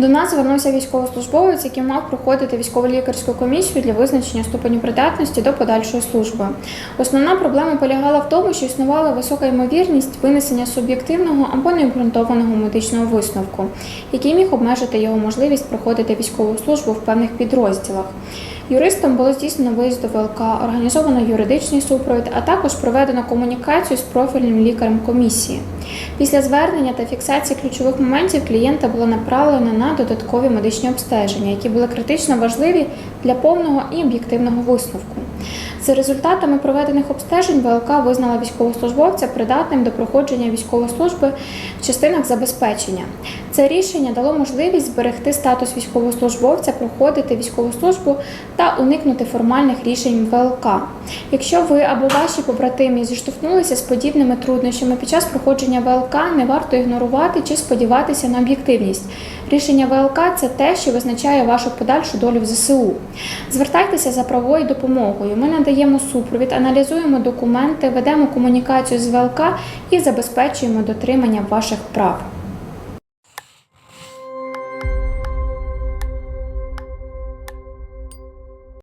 До нас звернувся військовослужбовець, який мав проходити військово-лікарську комісію для визначення ступеню придатності до подальшої служби. Основна проблема полягала в тому, що існувала висока ймовірність винесення суб'єктивного або необґрунтованого медичного висновку, який міг обмежити його можливість проходити військову службу в певних підрозділах. Юристам було здійснено виїзд до ВЛК, організовано юридичний супровід, а також проведено комунікацію з профільним лікарем комісії. Після звернення та фіксації ключових моментів клієнта було направлено на додаткові медичні обстеження, які були критично важливі для повного і об'єктивного висновку. За результатами проведених обстежень ВЛК визнала військовослужбовця придатним до проходження військової служби в частинах забезпечення. Це рішення дало можливість зберегти статус військовослужбовця, проходити військову службу та уникнути формальних рішень ВЛК. Якщо ви або ваші побратимі зіштовхнулися з подібними труднощами під час проходження ВЛК, не варто ігнорувати чи сподіватися на об'єктивність. Рішення ВЛК це те, що визначає вашу подальшу долю в ЗСУ. Звертайтеся за правовою допомогою. Ми надаємо супровід, аналізуємо документи, ведемо комунікацію з ВЛК і забезпечуємо дотримання ваших прав.